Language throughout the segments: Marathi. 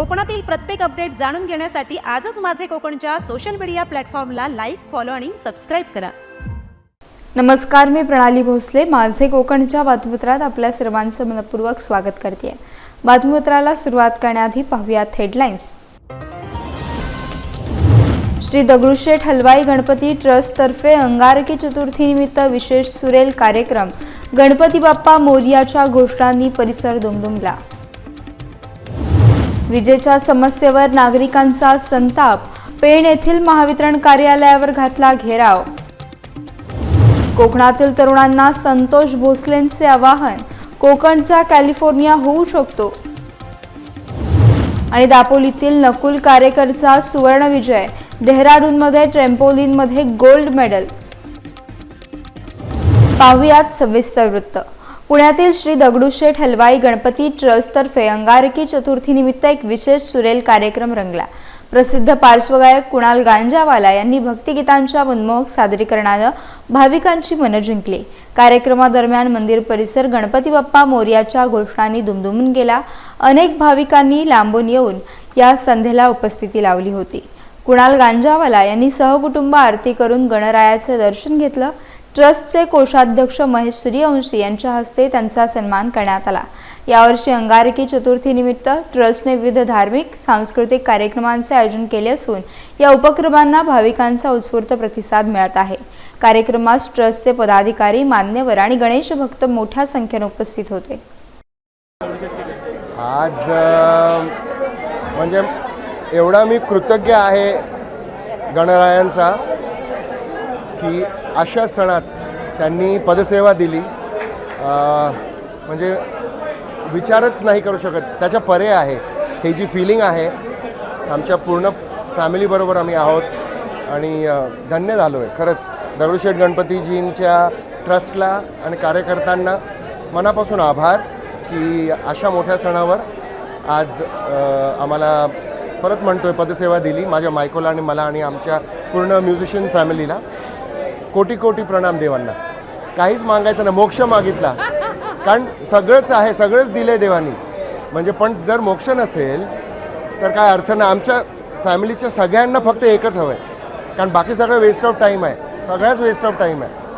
कोकणातील प्रत्येक अपडेट जाणून घेण्यासाठी आजच माझे कोकणच्या सोशल मीडिया प्लॅटफॉर्मला लाईक फॉलो आणि सबस्क्राईब करा. नमस्कार मी प्रणाली भोसले. माझे कोकणच्या बातमीपत्रात आपल्या सर्वांचं मनपूर्वक स्वागत करते बातमीपत्राला सुरुवात करण्याआधी पाहूयात हेडलाईन्स श्री दगडूशेठ हलवाई गणपती ट्रस्टतर्फे अंगारकी चतुर्थीनिमित्त विशेष सुरेल कार्यक्रम. गणपती बाप्पा मोर्याच्या घोषणांनी परिसर दुमदुमला. विजेच्या समस्येवर नागरिकांचा संताप. पेण येथील महावितरण कार्यालयावर घातला घेराव. कोकणातील तरुणांना संतोष भोसलेंचे आवाहन. कोकणचा कॅलिफोर्निया होऊ शकतो. आणि दापोलीतील नकुल कारेकरचा सुवर्ण विजय. डेहराडूनमध्ये ट्रेम्पोलिनमध्ये गोल्ड मेडल. पाहुयात सविस्तर वृत्त. पुण्यातील श्री दगडूशेठ हलवाई गणपती ट्रस्टतर्फे अंगारकी चतुर्थीनिमित्त एक विशेष सुरेल कार्यक्रम रंगला. प्रसिद्ध पार्श्वगायक कुणाल गांजावाला यांनी भक्तिगीतांच्या मनमोहक सादरीकरणानं भाविकांची मनं जिंकली. कार्यक्रमादरम्यान मंदिर परिसर गणपती बाप्पा मोर्याच्या घोषणांनी दुमदुमून गेला. अनेक भाविकांनी लांबून येऊन या संध्येला उपस्थिती लावली होती. कुणाल गांजावाला यांनी सहकुटुंब आरती करून गणरायाचे दर्शन घेतलं. ट्रस्टचे कोषाध्यक्ष महेश सूर्यवंशी यांच्या हस्ते त्यांचा सन्मान करण्यात आला. यावर्षी अंगारकी चतुर्थीनिमित्त ट्रस्टने विविध धार्मिक सांस्कृतिक कार्यक्रमांचे आयोजन केले असून या उपक्रमांना भाविकांचा उत्स्फूर्त प्रतिसाद मिळत आहे. कार्यक्रमास ट्रस्टचे पदाधिकारी मान्यवर आणि गणेश भक्त मोठ्या संख्येने उपस्थित होते. आज म्हणजे एवढा मी कृतज्ञ आहे गणरायांचा. की अशा सणात त्यांनी पदसेवा दिली. म्हणजे विचारच नाही करू शकत. त्याच्या परे आहे. ही जी फिलिंग आहे आमच्या पूर्ण फॅमिलीबरोबर आम्ही आहोत. आणि धन्य झालो आहे खरंच दगडूशेठ गणपतीजींच्या ट्रस्टला आणि कार्यकर्त्यांना मनापासून आभार की अशा मोठ्या सणावर आज आम्हाला परत म्हणतोय पदसेवा दिली. माझ्या मायकोला आणि मला आणि आमच्या पूर्ण म्युझिशियन फॅमिलीला कोटी कोटी प्रणाम देवांना. काहीच मागायचं नाही मोक्ष मागितला. कारण सगळंच आहे सगळंच दिलं आहे देवानी. म्हणजे पण जर मोक्ष नसेल तर काय अर्थ नाही. आमच्या फॅमिलीच्या सगळ्यांना फक्त एकच हवं आहे कारण बाकी सगळं वेस्ट ऑफ टाईम आहे. सगळ्याच वेस्ट ऑफ टाईम आहे.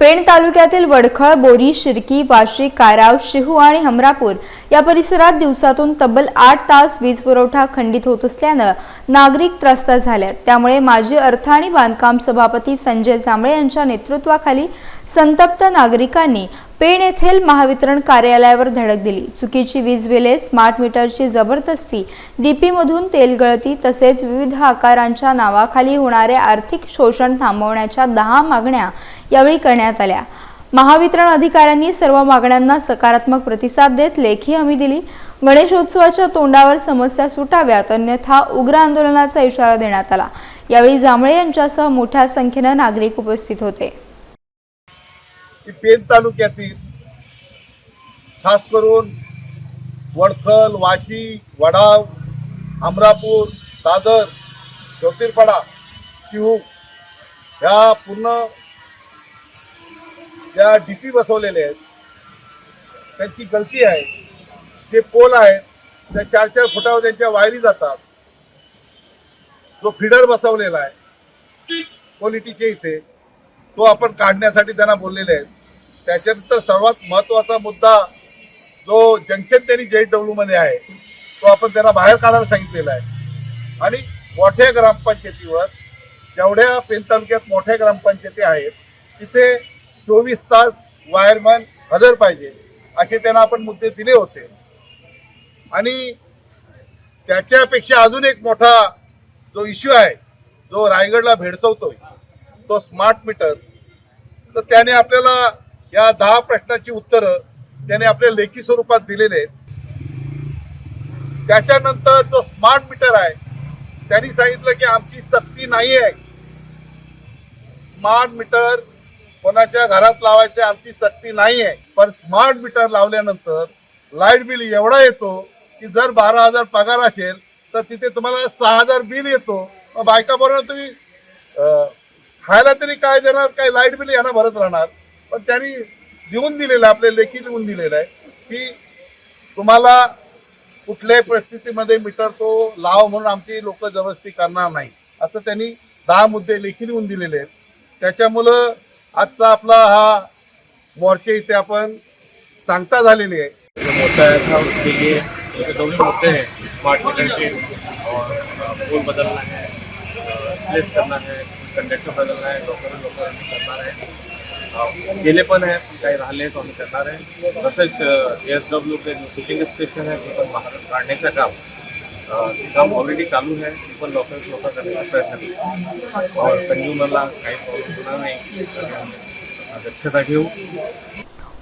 पेण तालुक्यातील वडखळ बोरी शिरकी वाशी काराव शिहू आणि हमरापूर या परिसरात दिवसातून तब्बल आठ तास वीज पुरवठा खंडित होत असल्यानं नागरिक त्रस्त झालेत त्यामुळे माजी अर्थ आणि बांधकाम सभापती संजय जांभळे यांच्या नेतृत्वाखाली संतप्त नागरिकांनी पेण येथील महावितरण कार्यालयावर धडक दिली. चुकीची वीज बिले स्मार्ट मीटरची जबरदस्ती डीपीमधून तेल गळती तसेच विविध आकारांच्या नावाखाली होणारे आर्थिक शोषण थांबवण्याच्या दहा मागण्या यावेळी करण्यात आल्या. महावितरण अधिकाऱ्यांनी सर्व मागण्यांना सकारात्मक प्रतिसाद देत लेखी हमी दिली. गणेशोत्सवाच्या तोंडावर समस्या सुटाव्यात अन्यथा उग्र आंदोलनाचा इशारा देण्यात आला. यावेळी जांभळे यांच्यासह मोठ्या संख्येनं नागरिक उपस्थित होते. की पेन तालुक्यातील खास करून वडखल वाशी वडाव अमरापूर दादर ज्योतिरपाडा शिहू ह्या पूर्ण ज्या डीपी बसवलेल्या आहेत त्यांची गलती आहे. जे पोल आहेत त्या चार चार फुटावर त्यांच्या वायरी जातात. जो फिडर बसवलेला आहे क्वालिटीच्या इथे तो आपण काढण्यासाठी त्यांना बोललेले आहेत. त्याच्यानंतर सर्वात महत्त्वाचा मुद्दा जो जंक्शन त्यांनी जे डब्ल्यूमध्ये आहे तो आपण त्यांना बाहेर काढायला सांगितलेला आहे. आणि मोठ्या ग्रामपंचायतीवर जेवढ्या पेन तालुक्यात मोठ्या ग्रामपंचायती आहेत तिथे चोवीस तास वायरमॅन हजर पाहिजे असे त्यांना आपण मुद्दे दिले होते. आणि त्याच्यापेक्षा अजून एक मोठा जो इश्यू आहे जो रायगडला भेडसवतोय तो स्मार्ट मीटर तर त्याने आपल्याला या दहा प्रश्नाची उत्तरं त्याने आपल्या लेखी स्वरूपात दिलेले आहेत. त्याच्यानंतर जो स्मार्ट मीटर आहे त्यांनी सांगितलं की आमची सक्ती नाही आहे स्मार्ट मीटर कोणाच्या घरात लावायचे आमची सक्ती नाही आहे पण स्मार्ट मीटर लावल्यानंतर लाइट बिल एवढा येतो की जर बारा हजार पगार असेल तर तिथे तुम्हाला सहा हजार बिल येतो. मग बायका बरोबर तुम्ही अं, खायला तरी काय देणार काय लाइट बिल यांना भरत राहणार. पण त्यांनी लिहून दिलेलं आहे, आपल्या लेखी लिहून दिलेलं आहे की तुम्हाला कुठल्याही परिस्थितीमध्ये मीटर तो लाव म्हणून आमची लोक जबरदस्ती करणार नाही. असं त्यांनी दहा मुद्दे लेखी लिहून दिलेले आहेत. त्याच्यामुळं आजचा आपला हा मोर्चे इथे आपण सांगता झालेली आहे. जो मुद्दे हैं स्मार्ट और पोल बदलना है प्लेस करना है. कंडक्टर बदलना आहे लोकर लोकर करणार आहे. गेले पण आहेत काही राहिले तो आम्ही करणार आहे. तसेच एस डब्ल्यू जो शूटिंग स्टेशन आहे ते पण काढण्याचं काम ते काम ऑलरेडी चालू आहे. ते पण लवकरात लवकर करण्याचा प्रयत्न करू. और कंझ्युमरला काही प्रॉब्लेम होणार नाही. आम्ही दक्षता घेऊ.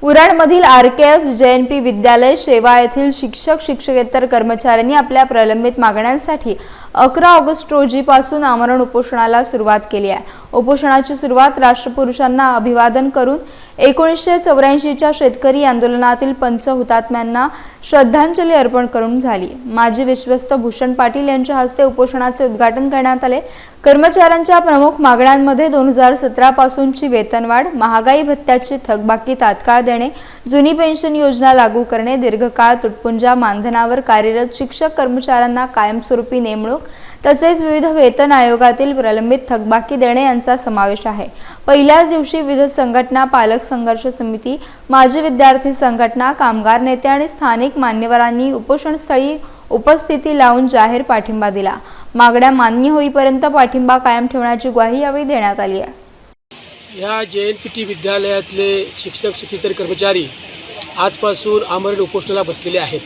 उराडमधील R K F J N P विद्यालय शेवा येथील शिक्षक शिक्षकेतर कर्मचाऱ्यांनी आपल्या प्रलंबित मागण्यांसाठी अकरा ऑगस्ट रोजीपासून आमरण उपोषणाला सुरुवात केली आहे. उपोषणाची सुरुवात राष्ट्रपुरुषांना अभिवादन करून एकोणीसशे चौऱ्याऐंशीच्या शेतकरी आंदोलनातील पंच हुतात्म्यांना श्रद्धांजली अर्पण करून झाली. माजी विश्वस्त भूषण पाटील यांच्या हस्ते उपोषणाचे उद्घाटन करण्यात आले. कर्मचाऱ्यांच्या प्रमुख मागण्यांमध्ये दोन हजार सतरा पासूनची वेतनवाढ महागाई भत्त्याची थकबाकी तात्काळ देणे जुनी पेन्शन योजना लागू करणे दीर्घकाळ तुटपुंजा मानधनावर कार्यरत शिक्षक कर्मचाऱ्यांना कायमस्वरूपी नेमणूक तसेच विविध वेतन आयोगातील प्रलंबित थकबाकी देणे यांचा समावेश आहे. पहिल्याच दिवशी विविध संघटना पालक संघर्ष समिती माजी विद्यार्थी संघटना कामगार नेते आणि स्थानिक मान्यवरांनी उपोषणस्थळी उपस्थिती लावून जाहीर पाठिंबा दिला. मागण्या मान्य होईपर्यंत पाठिंबा कायम ठेवण्याची ग्वाही यावेळी देण्यात आली आहे. या जे एन पी टी विद्यालयातले शिक्षक शिक्षितर कर्मचारी आजपासून आमरण उपोषणाला बसलेले आहेत.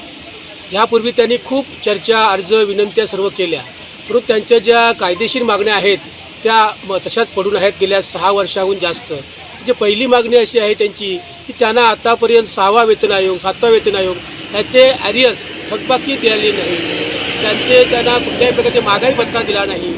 यापूर्वी त्यांनी खूप चर्चा अर्ज विनंत्या सर्व केल्या. परंतु त्यांच्या ज्या कायदेशीर मागण्या आहेत त्या म तशाच पडून आहेत गेल्या सहा वर्षाहून जास्त. म्हणजे पहिली मागणी अशी आहे त्यांची की त्यांना आतापर्यंत सहावा वेतन आयोग सातवा वेतन आयोग ह्याचे ॲरियस थकबाकी दिलेली नाही. त्यांचे त्यांना कुठल्याही प्रकारचे महागाई भत्ता दिला नाही.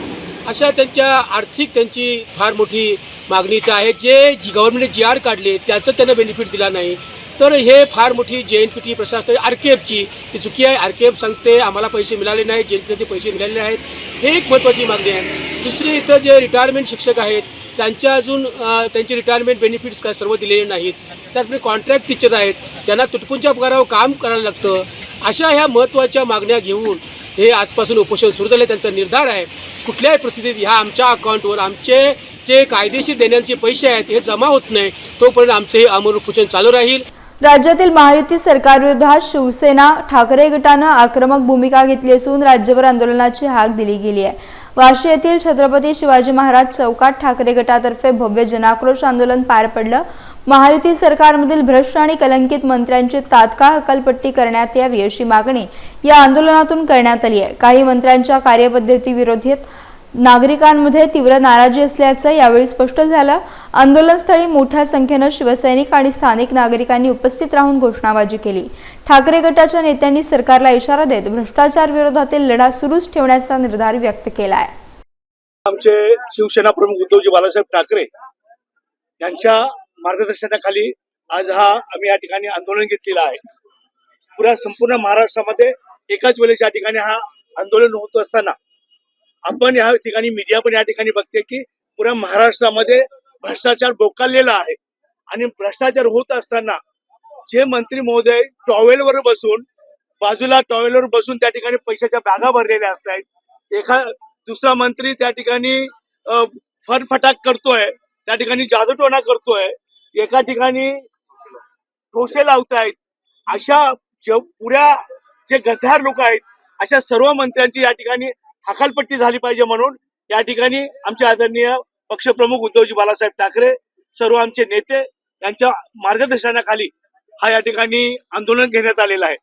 अशा त्यांच्या आर्थिक त्यांची फार मोठी मागणी इथं आहे. जे जी गव्हर्नमेंटने जी आर काढले त्याचं त्यांना बेनिफिट दिला नाही. तर हे फार मोठी जे एन पी टी प्रशासन आर के एफची ती चुकी आहे. आर के एफ सांगते आम्हाला पैसे मिळाले नाही जे एन पी पैसे मिळालेले आहेत हे एक महत्त्वाची मागणी आहे. दुसरी इथं जे रिटायरमेंट शिक्षक आहेत त्यांच्या अजून त्यांचे रिटायरमेंट बेनिफिट्स काय सर्व दिलेले नाहीत. त्याचप्रमाणे कॉन्ट्रॅक्ट टीचर आहेत ज्यांना तुटपुंच्या पगारावर काम करायला लागतं. अशा ह्या महत्त्वाच्या मागण्या घेऊन हे आजपासून उपोषण सुरू झाले त्यांचा निर्धार आहे. कुठल्याही परिस्थितीत ह्या आमच्या अकाउंटवर आमचे जे कायदेशीर देण्याचे पैसे आहेत हे जमा होत नाही तोपर्यंत आमचे हे अमर उपोषण चालू राहील. राज्यातील महायुती सरकारविरोधात शिवसेना ठाकरे गटानं आक्रमक भूमिका घेतली असून राज्यभर आंदोलनाची हाक दिली गेली आहे. वाशी येथील छत्रपती शिवाजी महाराज चौकात ठाकरे गटातर्फे भव्य जनाक्रोश आंदोलन पार पडलं. महायुती सरकारमधील भ्रष्ट आणि कलंकित मंत्र्यांची तात्काळ हकालपट्टी करण्यात यावी अशी मागणी या आंदोलनातून करण्यात आली आहे. काही मंत्र्यांच्या कार्यपद्धती विरोधात नागरिकांमध्ये तीव्र नाराजी असल्याचं यावेळी स्पष्ट झालं. आंदोलनस्थळी मोठ्या संख्येनं शिवसैनिक आणि स्थानिक नागरिकांनी उपस्थित राहून घोषणाबाजी केली. ठाकरे गटाच्या नेत्यांनी सरकारला इशारा देत भ्रष्टाचार विरोधातील लढा सुरूच ठेवण्याचा निर्धार व्यक्त केला आहे आमचे शिवसेना प्रमुख उद्धवजी बाळासाहेब ठाकरे यांच्या मार्गदर्शनाखाली आज हा आम्ही या ठिकाणी आंदोलन घेतलेलं आहे. पुऱ्या संपूर्ण महाराष्ट्रामध्ये एकाच वेळेस या ठिकाणी हा आंदोलन होत असताना आपण या ठिकाणी मीडिया पण या ठिकाणी बघते की पुऱ्या महाराष्ट्रामध्ये भ्रष्टाचार बोकाललेला आहे. आणि भ्रष्टाचार होत असताना जे मंत्री महोदय टॉवेलवर बसून बाजूला टॉवेलवर बसून त्या ठिकाणी पैशाच्या बॅगा भरलेल्या असतात एखा दुसरा मंत्री त्या ठिकाणी फटफटाक करतोय त्या ठिकाणी जादूटोणा करतोय एका ठिकाणी ठोसे लावतायत. अशा पुऱ्या जे गद्दार लोक आहेत अशा सर्व मंत्र्यांची या ठिकाणी हकालपट्टी झाली पाहिजे म्हणून या ठिकाणी आमचे आदरणीय पक्षप्रमुख उद्धवजी बालासाहेब ठाकरे सर्व आमचे नेते यांच्या मार्गदर्शनाखाली हा या ठिकाणी आंदोलन घेण्यात आलेलं आहे.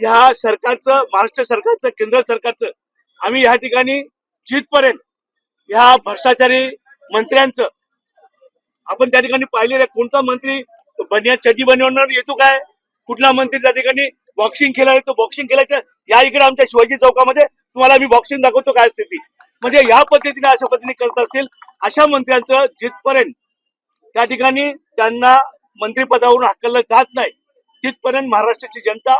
ह्या सरकारचं महाराष्ट्र सरकारचं केंद्र सरकारचं आम्ही या ठिकाणी जिथपर्यंत ह्या भ्रष्टाचारी मंत्र्यांचं आपण त्या ठिकाणी पाहिलेलं आहे कोणता मंत्री बनिया चड्डी बनवणार येतो काय? कुठला मंत्री त्या ठिकाणी बॉक्सिंग खेळायला येतो बॉक्सिंग खेळायचं या इकडे आमच्या शिवाजी चौकामध्ये तुम्हाला मी बॉक्सिंग दाखवतो काय स्थिती. म्हणजे या पद्धतीने अशा पद्धतीने करत असतील अशा मंत्र्यांचं जिथपर्यंत त्या ठिकाणी त्यांना मंत्रिपदावरून हकललं जात नाही तिथपर्यंत महाराष्ट्राची जनता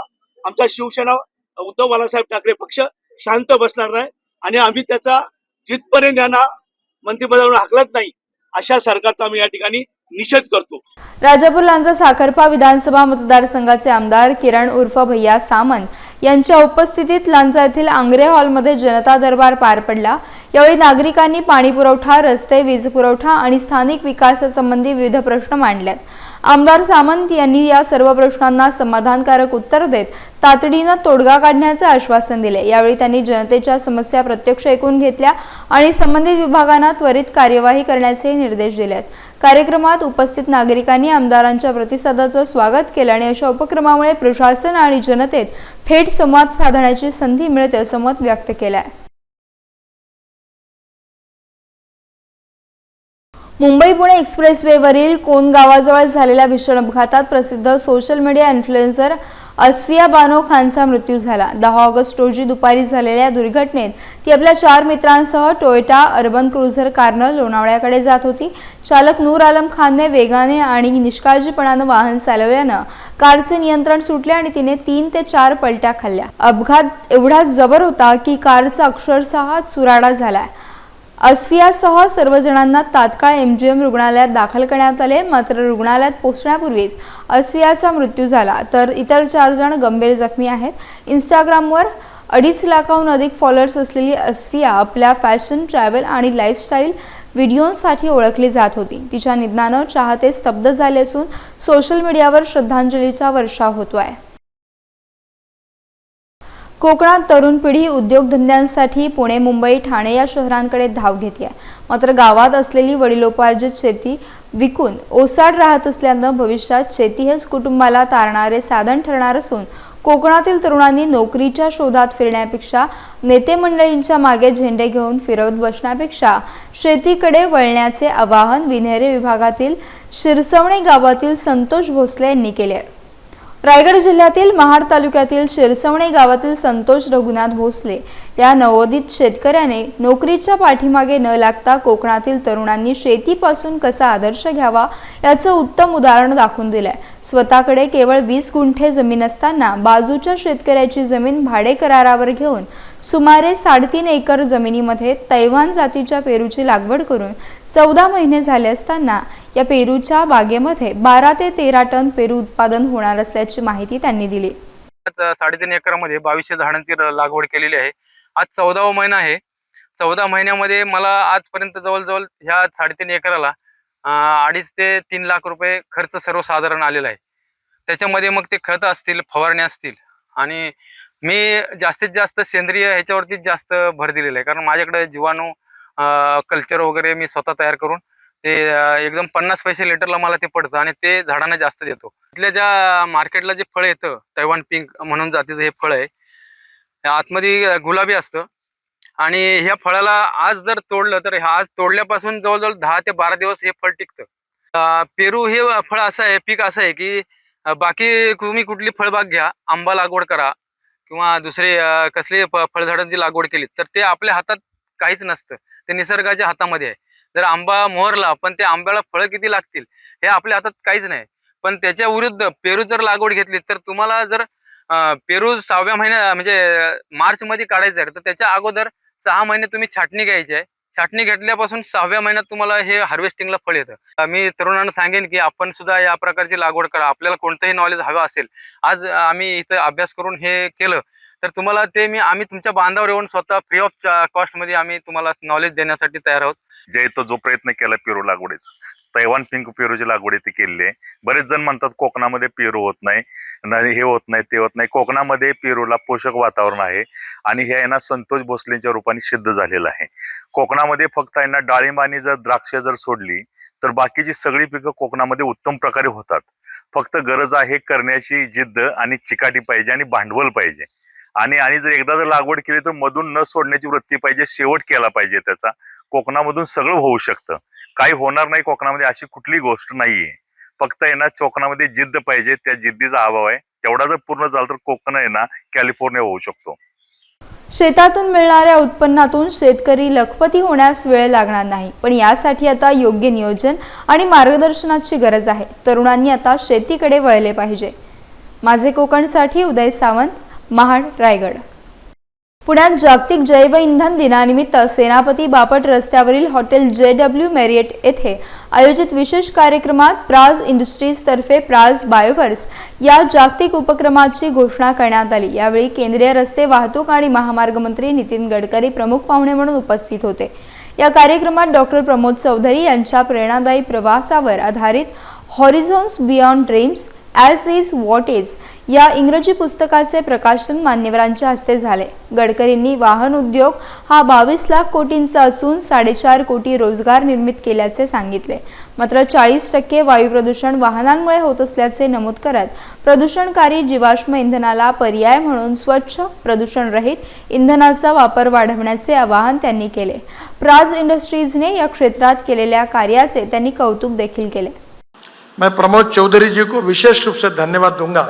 आमचा शिवसेना उद्धव बाळासाहेब ठाकरे पक्ष शांत बसणार नाही आणि आम्ही त्याचा जिथपर्यंत यांना मंत्रिपदावरून हाकलत नाही अशा सरकारचा आम्ही या ठिकाणी निषेध करतो. राजापूर लांजा साखरपा विधानसभा मतदारसंघाचे आमदार किरण उर्फ भैया सामंत यांच्या उपस्थितीत लांजा येथील आंग्रे हॉलमध्ये जनता दरबार पार पडला. यावेळी नागरिकांनी पाणी पुरवठा रस्ते वीज पुरवठा आणि स्थानिक विकासासंबंधी विविध प्रश्न मांडल्यात. आमदार सामंत यांनी या सर्व प्रश्नांना समाधानकारक उत्तर देत तातडीनं तोडगा काढण्याचे आश्वासन दिले. यावेळी त्यांनी जनतेच्या समस्या प्रत्यक्ष ऐकून घेतल्या आणि संबंधित विभागांना त्वरित कार्यवाही करण्याचे निर्देश दिलेत. कार्यक्रमात उपस्थित नागरिकांनी आमदारांच्या प्रतिसादाचं स्वागत केलं आणि अशा उपक्रमामुळे प्रशासन आणि जनतेत थेट संवाद साधण्याची संधी मिळते असं मत व्यक्त केलं आहे मुंबई पुणे एक्सप्रेसवेवरील कोण गावाजवळ झालेल्या भीषण अपघातात प्रसिद्ध social media influencer Asfiya Bano खानचा मृत्यू झाला. दहा ऑगस्ट रोजी दुपारी झालेल्या दुर्घटनेत ती आपल्या चार मित्रांसह टोयोटा अर्बन क्रुझर कारनं लोणावळ्याकडे जात होती. चालक नूर आलम खानने वेगाने आणि निष्काळजीपणानं वाहन चालवल्यानं कारचे नियंत्रण सुटले आणि तिने तीन ते चार पलट्या खाल्ल्या. अपघात एवढा जबर होता की कारचा अक्षरशः चुराडा झालाय अस्फियासह सर्वजणांना तात्काळ एम जी एम रुग्णालयात दाखल करण्यात आले. मात्र रुग्णालयात पोहोचण्यापूर्वीच अस्फियाचा मृत्यू झाला. तर इतर चार जण गंभीर जखमी आहेत. इंस्टाग्रामवर अडीच लाखाहून अधिक फॉलोअर्स असलेली अस्फिया आपल्या फॅशन ट्रॅव्हल आणि लाईफस्टाईल व्हिडिओसाठी ओळखली जात होती. तिच्या निधनानं चाहते स्तब्ध झाले असून सोशल मीडियावर श्रद्धांजलीचा वर्षाव होतो आहे कोकणात तरुण पिढी उद्योगधंद्यांसाठी पुणे मुंबई ठाणे या शहरांकडे धाव घेतली आहे. मात्र गावात असलेली वडिलोपार्जित शेती विकून ओसाड राहत असल्यानं भविष्यात शेती हेच कुटुंबाला तारणारे साधन ठरणार असून कोकणातील तरुणांनी नोकरीच्या शोधात फिरण्यापेक्षा नेते मंडळींच्या मागे झेंडे घेऊन फिरवत बसण्यापेक्षा शेतीकडे वळण्याचे आवाहन विन्हेरे विभागातील शिरसवणे गावातील संतोष भोसले यांनी केले आहे. रायगड जिल्ह्यातील महाड तालुक्यातील शिरसवणे गावातील संतोष रघुनाथ भोसले या नवोदित शेतकऱ्याने नोकरीच्या पाठीमागे न लागता कोकणातील तरुणांनी शेतीपासून कसा आदर्श घ्यावा याचं उत्तम उदाहरण दाखवून दिलंय. स्वतःकडे केवळ वीस गुंठे जमीन असताना बाजूच्या शेतकऱ्याची जमीन भाडे करारावर घेऊन सुमारे साडेतीन एकर जमिनीमध्ये तैवान जातीच्या पेरूची लागवड करून चौदा महिने झाले असताना या पेरूच्या बागेमध्ये बारा ते तेरा टन पेरू उत्पादन होणार असल्याची माहिती त्यांनी दिली. साडेतीन एकरामध्ये बावीसशे झाडांची लागवड केलेली आहे. आज चौदावा महिना आहे. चौदा महिन्यामध्ये मला आजपर्यंत जवळजवळ ह्या साडेतीन एकराला अडीच ते तीन लाख रुपये खर्च सर्वसाधारण आलेला आहे. त्याच्यामध्ये मग ते खत असतील फवारणी असतील आणि मी जास्तीत जास्त सेंद्रिय ह्याच्यावरतीच जास्त भर दिलेला आहे. कारण माझ्याकडे जीवाणू कल्चर वगैरे मी स्वतः तयार करून ते एकदम पन्नास पैसे लिटरला मला ते पडतं आणि ते झाडांना जास्त देतो. इथल्या ज्या मार्केटला जे फळ येतं तैवान पिंक म्हणून जातीचं हे फळ आहे त्या आतमध्ये गुलाबी असतं. आणि ह्या फळाला आज जर तोडलं तर ह्या आज तोडल्यापासून जवळजवळ दहा ते बारा दिवस हे फळ टिकतं. पेरू हे फळ असं आहे पीक असं आहे की बाकी तुम्ही कुठली फळबाग घ्या आंबा लागवड करा किंवा दुसरे कसले फळझाडांची लागवड केली तर ते आपल्या हातात काहीच नसतं. ते निसर्गाच्या हातामध्ये आहे. जर आंबा मोहरला पण त्या आंब्याला फळं किती लागतील हे आपल्या हातात काहीच नाही. पण त्याच्या विरुद्ध पेरू जर लागवड घेतली तर तुम्हाला जर पेरू सहाव्या महिन्या म्हणजे मार्च मध्ये काढायचं आहे तर त्याच्या अगोदर सहा महिने तुम्ही छाटणी घ्यायची आहे. छाटणी घेतल्यापासून सहाव्या महिन्यात तुम्हाला हे हार्वेस्टिंगला फळ येतं. मी तरुणांना सांगेन की आपण सुद्धा या प्रकारची लागवड करा. आपल्याला कोणतंही नॉलेज हवं असेल आज आम्ही इथं अभ्यास करून हे केलं तर तुम्हाला ते मी आम्ही तुमच्या बांधावर येऊन स्वतः फ्री ऑफ कॉस्टमध्ये आम्ही तुम्हाला नॉलेज देण्यासाठी तयार आहोत. जे तो जो प्रयत्न केला पेरू लागवडीचा. तैवान पिंक पेरूची लागवड इथे केलेली आहे. बरेच जण म्हणतात कोकणामध्ये पेरू होत नाही नाही हे होत नाही ते होत नाही. कोकणामध्ये पेरूला पोषक वातावरण आहे आणि हे यांना संतोष भोसलेंच्या रूपाने सिद्ध झालेलं आहे. कोकणामध्ये फक्त यांना डाळिंब आणि जर द्राक्ष जर सोडली तर बाकीची सगळी पिकं कोकणामध्ये उत्तम प्रकारे होतात. फक्त गरज आहे करण्याची जिद्द आणि चिकाटी पाहिजे आणि भांडवल पाहिजे. आणि आणि जर एकदा जर लागवड केली तर मधून न सोडण्याची वृत्ती पाहिजे शेवट केला पाहिजे त्याचा. कोकणामधून सगळं होऊ शकतं. काही होणार नाही कोकणामध्ये अशी कुठली गोष्ट नाहीये. फक्त आहे ना कोकणामध्ये जिद्द पाहिजे त्या जिद्दीचा अभाव आहे. तेवढा जर पूर्ण झाला तर कोकण आहे ना कॅलिफोर्निया होऊ शकतो. शेतातून मिळणाऱ्या उत्पन्नातून शेतकरी लखपती होण्यास वेळ लागणार नाही. पण यासाठी आता योग्य नियोजन आणि मार्गदर्शनाची गरज आहे. तरुणांनी आता शेतीकडे वळले पाहिजे. माझे कोकणसाठी उदय सावंत महाड रायगड. पुण्यात जागतिक जैव इंधन दिनानिमित्त सेनापती बापट रस्त्यावरील हॉटेल जे डब्ल्यू मेरियट येथे आयोजित विशेष कार्यक्रमात प्राज इंडस्ट्रीजतर्फे प्राज बायोवर्स या जागतिक उपक्रमाची घोषणा करण्यात आली. यावेळी केंद्रीय रस्ते वाहतूक आणि महामार्ग मंत्री नितीन गडकरी प्रमुख पाहुणे म्हणून उपस्थित होते. या कार्यक्रमात डॉक्टर प्रमोद चौधरी यांच्या प्रेरणादायी प्रवासावर आधारित horizons beyond dreams as is what is या इंग्रजी पुस्तकाचे प्रकाशन मान्यवरांच्या हस्ते झाले. गडकरींनी वाहन उद्योग हा बावीस लाख कोटींचा असून साडेचार कोटी रोजगार निर्मित केल्याचे सांगितले. मात्र चाळीस टक्के वायू प्रदूषण वाहनांमुळे होत असल्याचे नमूद करत प्रदूषणकारी जीवाश्म इंधनाला पर्याय म्हणून स्वच्छ प्रदूषणरहित इंधनाचा वापर वाढवण्याचे आवाहन त्यांनी केले. प्राज इंडस्ट्रीजने या क्षेत्रात केलेल्या कार्याचे त्यांनी कौतुक देखील केले. मैं प्रमोद चौधरी जी को विशेष रूप से धन्यवाद दूँगा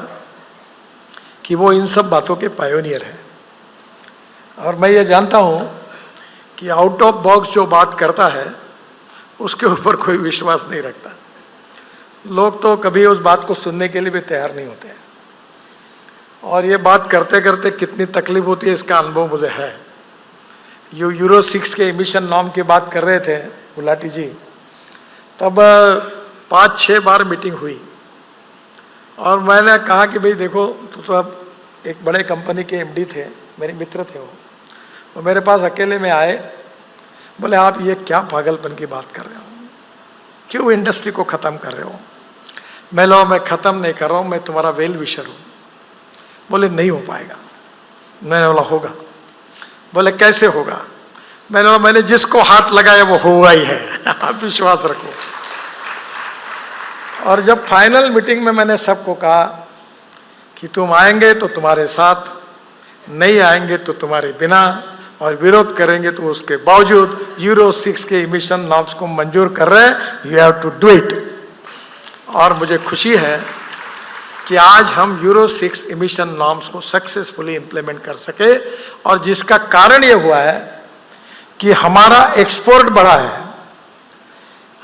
कि वो इन सब बातों के पायोनियर हैं। और मैं ये जानता हूँ कि आउट ऑफ़ बॉक्स जो बात करता है, उसके ऊपर कोई विश्वास नहीं रखता। लोग तो कभी उस बात को सुनने के लिए भी तैयार नहीं होते हैं। और ये बात करते करते कितनी तकलीफ़ होती है, इसका अनुभव मुझे है। यू यूरो सिक्स के इमिशन नॉर्म की बात कर रहे थे गुलाटी जी। तब पाँच छः बार मीटिंग हुई। और मैंने कहा कि भाई देखो तो, तो अब एक बड़े कंपनी के एमडी थे मेरे मित्र थे वो। वो मेरे पास अकेले में आए बोले आप ये क्या पागलपन की बात कर रहे हो? क्यों इंडस्ट्री को ख़त्म कर रहे हो? मैं लो मैं ख़त्म नहीं कर रहा हूँ मैं तुम्हारा वेल विशर हूँ। बोले नहीं हो पाएगा। मैंने बोला होगा। बोले कैसे होगा? मैंने बोला मैंने जिसको हाथ लगाया वो हुआ ही है। आप विश्वास रखो। और जब फाइनल मीटिंग में मैंने सबको कहा कि तुम आएँगे तो तुम्हारे साथ, नहीं आएँगे तो तुम्हारे बिना, और विरोध करेंगे तो उसके बावजूद यूरो सिक्स के इमिशन नॉर्म्स को मंजूर कर रहे हैं you have to do it और मुझे खुशी है कि आज हम यूरो सिक्स इमिशन नॉर्म्स को सक्सेसफुली इम्प्लीमेंट कर सके, और जिसका कारण ये हुआ है कि हमारा एक्सपोर्ट बढ़ा है।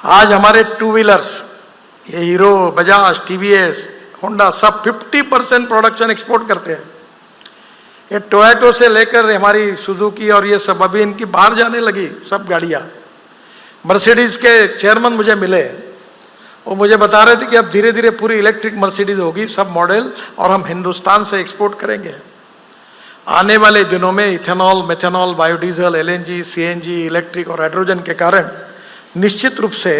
आज हमारे टू व्हीलर्स ये हीरो, बजाज टीवीएस होंडा सब 50 परसेंट प्रोडक्शन एक्सपोर्ट करते हैं। ये टोयोटो से लेकर हमारी सुजुकी और ये सब, अभी इनकी बाहर जाने लगी सब गाड़ियाँ। मर्सिडीज़ के चेयरमैन मुझे मिले। वो मुझे बता रहे थे कि अब धीरे धीरे पूरी इलेक्ट्रिक मर्सिडीज होगी, सब मॉडल और हम हिंदुस्तान से एक्सपोर्ट करेंगे। आने वाले दिनों में ethanol methanol biodiesel LNG CNG electric और हाइड्रोजन के कारण निश्चित रूप से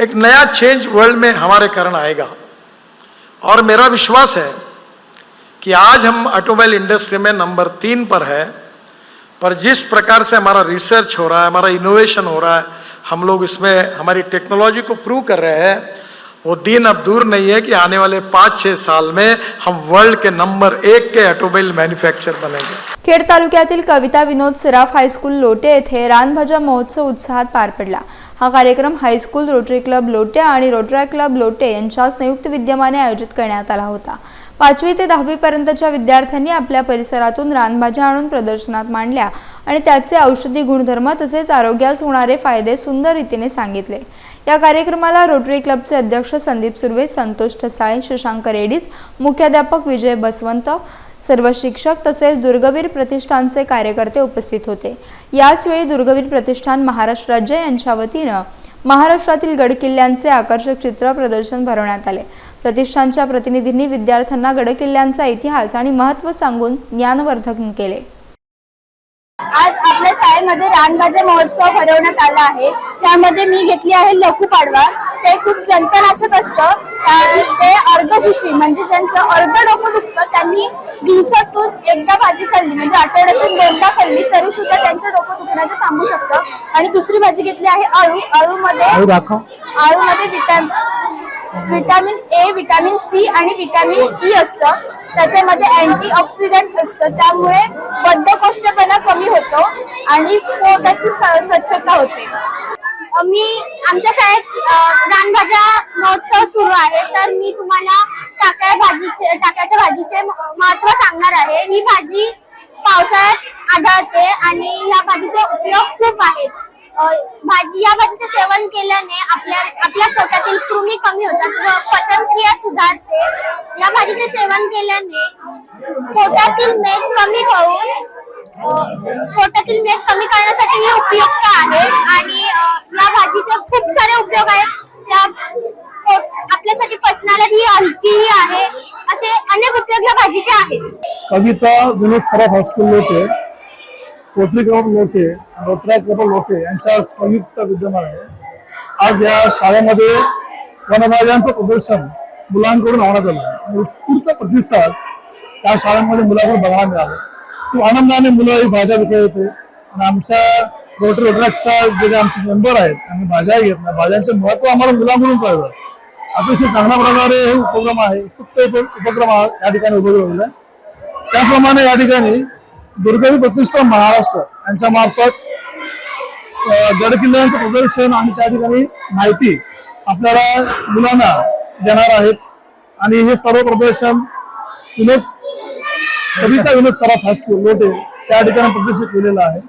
एक नया चेंज वर्ल्ड में हमारे कारण आएगा। और मेरा विश्वास है कि आज हम ऑटोमोबाइल इंडस्ट्री में नंबर तीन पर है, पर जिस प्रकार से हमारा रिसर्च हो रहा है, हमारा इनोवेशन हो रहा है, हम लोग इसमें हमारी टेक्नोलॉजी को प्रूव कर रहे हैं, वो दिन अब दूर नहीं है कि आने वाले पाँच छः साल में हम वर्ल्ड के नंबर एक के ऑटोमोबाइल मैन्युफैक्चर बनेंगे। खेड तालुक्यातील कविता विनोद सराफ हायस्कूल लोटे येथे रानभाज्या महोत्सव उत्साहात पार पडला. हा कार्यक्रम हायस्कूल रोटरी क्लब लोटे आणि रोटरा क्लब लोटे यांच्या संयुक्त विद्यमाने आयोजित करण्यात आला होता. पाचवी ते दहावीपर्यंतच्या विद्यार्थ्यांनी आपल्या परिसरातून रानभाज्या आणून प्रदर्शनात मांडल्या आणि त्याचे औषधी गुणधर्म तसेच आरोग्यास होणारे फायदे सुंदर रीतीने सांगितले. या कार्यक्रमाला रोटरी क्लबचे अध्यक्ष संदीप सुर्वे संतोष ठसाळे शशांक रेडीज मुख्याध्यापक विजय बसवंत सर्व शिक्षक तसेच दुर्गवीर प्रतिष्ठानचे कार्यकर्ते उपस्थित होते. याच वेळी दुर्गवीर प्रतिष्ठान महाराष्ट्र राज्य यांच्या वतीनं महाराष्ट्रातील गडकिल्ल्यांचे आकर्षक चित्र प्रदर्शन भरवण्यात आले. प्रतिष्ठानच्या प्रतिनिधींनी विद्यार्थ्यांना गडकिल्ल्यांचा इतिहास आणि महत्त्व सांगून ज्ञानवर्धन केले. आज आपल्या शाळेमध्ये रानभाज्या महोत्सव भरवण्यात आला आहे. त्यामध्ये मी घेतली आहे लघु पाडवा. ते खूप जंतनाशक असतं. ते अर्धशिशी म्हणजे ज्यांचं अर्ध डोकं दुखतं त्यांनी दिवसातून एकदा भाजी खाल्ली म्हणजे आठवड्यातून दोनदा खाल्ली तरी सुद्धा त्यांचं डोकं दुखण्याचं थांबू शकतं. आणि दुसरी भाजी घेतली आहे आळू आळूमध्ये आळूमध्ये vitamin vitamin A vitamin C आणि विटॅमिन ई असतं. त्याच्यामध्ये अँटी ऑक्सिडंट असतं. त्यामुळे बद्धकोष्ठपणा कमी होतो आणि पोटाची स्वच्छता होते. मी आमच्या शाळेत रानभाज्या महोत्सव सुरू आहे. तर मी तुम्हाला टाक्या भाजीचे टाक्याच्या भाजीचे महत्त्व सांगणार आहे. ही भाजी पावसाळ्यात आढळते आणि या भाजीचे उपयोग खूप आहेत भाजी या भाजीचे सेवन केल्याने आपल्या आपल्या पोटातील कृमी कमी होतात व पचनक्रिया सुधारते. या भाजीचे सेवन केल्याने पोटातील मेद कमी होऊन पोटातील मेद कमी करण्यासाठी हे उपयुक्त आहे. आणि या भाजीचे खूप सारे उपयोग आहेत. या आपल्यासाठी पचनाला ही हलकीही आहे. असे अनेक उपयोग या भाजीचे आहेत. Kavita Vinod Saraf high school Lote pottery club Lote Rotary club Lote यांच्या संयुक्त विद्यमान आहे आज या शाळेमध्ये वनभाज्यांचं प्रदर्शन मुलांकडून होण्यात आलं. उत्स्फूर्त प्रतिसाद त्या शाळांमध्ये मुलांकडून बघायला मिळाला. खूप आनंदाने मुलं ही भाज्या विकत होते आणि आमच्या रोटर रोटरॅकच्या जे काही आमचे मेंबर आहेत आम्ही भाज्या घेतल्या. भाज्यांचं महत्त्व आम्हाला मुलांकडून कळलं. अतिशय चांगल्या प्रकारे हे उपक्रम आहे. उत्सुक उपक्रम या ठिकाणी उभं आहे. त्याचप्रमाणे या ठिकाणी दुर्गावी प्रतिष्ठान महाराष्ट्र यांच्या मार्फत गड किल्ल्यांचं प्रदर्शन आणि त्या ठिकाणी माहिती आपल्याला मुलांना देणार आहेत. आणि हे सर्व प्रदर्शन विनोद कविता विनोद सराफ हायस्कूल लोटे त्या ठिकाणी प्रदर्शित केलेला आहे.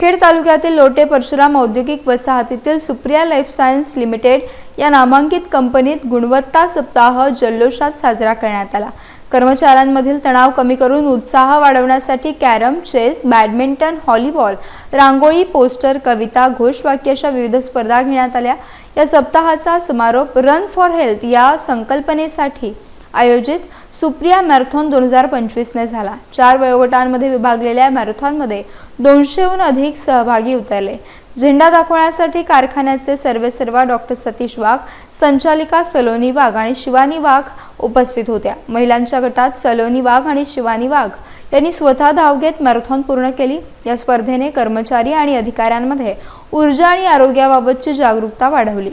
खेड तालुक्यातील लोटे परशुराम औद्योगिक वसाहतीतील सुप्रिया लाईफ सायन्स लिमिटेड या नामांकित कंपनीत गुणवत्ता सप्ताह जल्लोषात साजरा करण्यात आला. कर्मचाऱ्यांमधील तणाव कमी करून उत्साह वाढवण्यासाठी carrom chess badminton volleyball rangoli poster कविता घोषवाक्य अशा विविध स्पर्धा घेण्यात आल्या. या सप्ताहाचा समारोप रन फॉर हेल्थ या संकल्पनेसाठी आयोजित सुप्रिया मॅरेथॉन दोन हजार पंचवीसने झाला. चार वयोगटांमध्ये विभागलेल्या मॅरेथॉनमध्ये दोनशेहून अधिक सहभागी उतरले. झेंडा दाखवण्यासाठी कारखान्याचे सर्वेसर्वा डॉक्टर सतीश वाघ संचालिका सलोनी वाघ आणि शिवानी वाघ उपस्थित होत्या. महिलांच्या गटात सलोनी वाघ आणि शिवानी वाघ यांनी स्वतः धाव घेत मॅरेथॉन पूर्ण केली. या स्पर्धेने कर्मचारी आणि अधिकाऱ्यांमध्ये ऊर्जा आणि आरोग्याबाबतची जागरूकता वाढवली.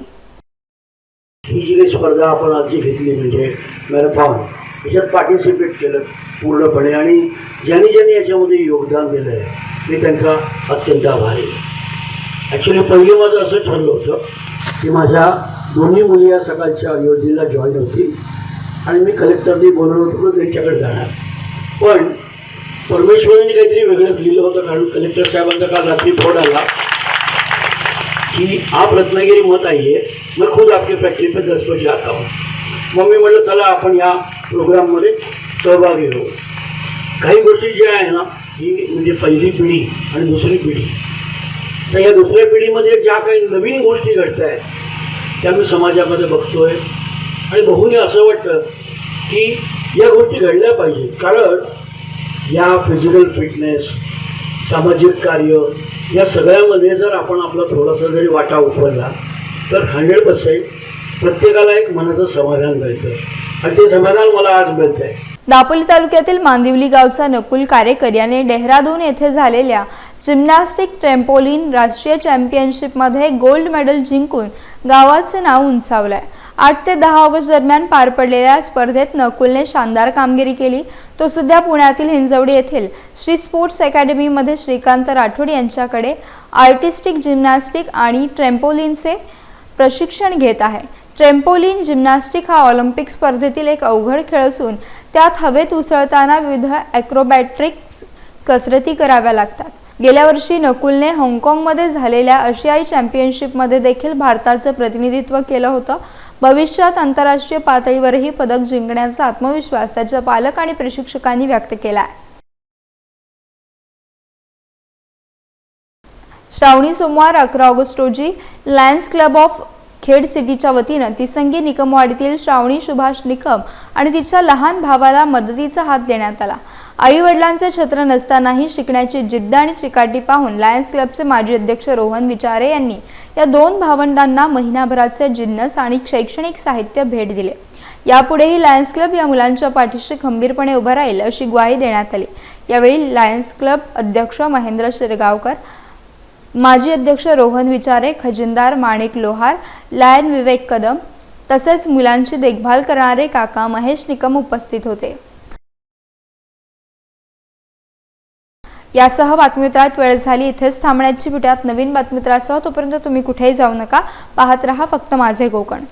ही जी काही स्पर्धा आपण आजची घेतली म्हणजे मॅरेथॉन. याच्यात पार्टिसिपेट केलं पूर्णपणे. आणि ज्यांनी ज्यांनी याच्यामध्ये योगदान दिलं आहे मी त्यांचा अत्यंत आभारी आहे. ॲक्च्युली पहिले माझं असं ठरलं होतं की माझ्या दोन्ही मुली या सकाळच्या योजनेला जॉईन होतील. आणि मी कलेक्टरनी बोलवलं होतं तर त्यांच्याकडे जाणार. पण परमेश्वरांनी काहीतरी वेगळंच लिहिलं होतं कारण कलेक्टर साहेबांचा काल रात्री फोन आला कि आप रत्नागिरी मत आइए मैं खुद आपके फैक्ट्री पे दस बजे आता हूँ मग मी म्हटलं चला आपण या प्रोग्राममध्ये सहभागी होऊ. काही गोष्टी ज्या आहे ना ही म्हणजे पहिली पिढी आणि दुसरी पिढी. तर या दुसऱ्या पिढीमध्ये ज्या काही नवीन गोष्टी घडत आहेत त्या मी समाजामध्ये बघतोय. आणि बघून असं वाटतं की या गोष्टी घडल्या पाहिजेत. कारण या फिजिकल फिटनेस सामाजिक कार्य या सगळ्यामध्ये जर आपण आपला थोडासा जरी वाटा उचलला तर हंड्रेड पर्सेंट प्रत्येकाला एक मनाचं समाधान मिळतं. आणि ते समाधान मला आज मिळतं आहे दापोली तालुक्यातील मांदिवली गावचा नकुल कारेकर याने डेहराडून येथे झालेल्या जिम्नॅस्टिक ट्रेम्पोलिन राष्ट्रीय चॅम्पियनशिपमध्ये गोल्ड मेडल जिंकून गावाचे नाव उंचावलं आहे आठ ते दहा ऑगस्ट दरम्यान पार पडलेल्या स्पर्धेत नकुलने शानदार कामगिरी केली. तो सध्या पुण्यातील हिंजवडी येथील श्री स्पोर्ट्स अकॅडमीमध्ये श्रीकांत राठोड यांच्याकडे आर्टिस्टिक जिम्नॅस्टिक आणि ट्रॅम्पोलिनचे प्रशिक्षण घेत आहे. ट्रेम्पोलिन जिम्नॅस्टिक हा ऑलिम्पिक स्पर्धेतील एक अवघड खेळ असून त्यात हवेत उसळताना विविध ॲक्रोबॅट्रिक्स कसरती कराव्या लागतात. गेल्या वर्षी नकुलने हाँगकाँगमध्ये झालेल्या आशियाई चॅम्पियनशिपमध्ये देखील भारताचं प्रतिनिधित्व केलं होतं. भविष्यात आंतरराष्ट्रीय पातळीवरही पदक जिंकण्याचा आत्मविश्वास त्याच्या पालक आणि प्रशिक्षकांनी व्यक्त केला आहे श्रावणी सोमवार अकरा ऑगस्ट रोजी लायन्स क्लब ऑफ खेड सिटीच्या वतीनं तिसंगी निकमवाडीतील श्रावणी सुभाष निकम आणि तिच्या लहान भावाला मदतीचा हात देण्यात आला. आई वडिलांचे छत्र नसतानाही शिकण्याची जिद्द आणि चिकाटी पाहून लायन्स क्लबचे माजी अध्यक्ष रोहन विचारे यांनी या दोन भावंडांना महिनाभराचे जिन्नस आणि शैक्षणिक साहित्य भेट दिले. यापुढेही लायन्स क्लब या मुलांच्या पाठीशी खंबीरपणे उभं राहील अशी ग्वाही देण्यात आली. यावेळी लायन्स क्लब अध्यक्ष महेंद्र शिरगावकर माजी अध्यक्ष रोहन विचारे खजिनदार माणिक लोहार लायन विवेक कदम तसेच मुलांची देखभाल करणारे काका महेश निकम उपस्थित होते. यासह बातमीपत्रात वेळ झाली. इथेच थांबण्याची भेटूयात नवीन बातमीपत्रासह तोपर्यंत तुम्ही कुठेही जाऊ नका. पाहत रहा फक्त माझे कोकण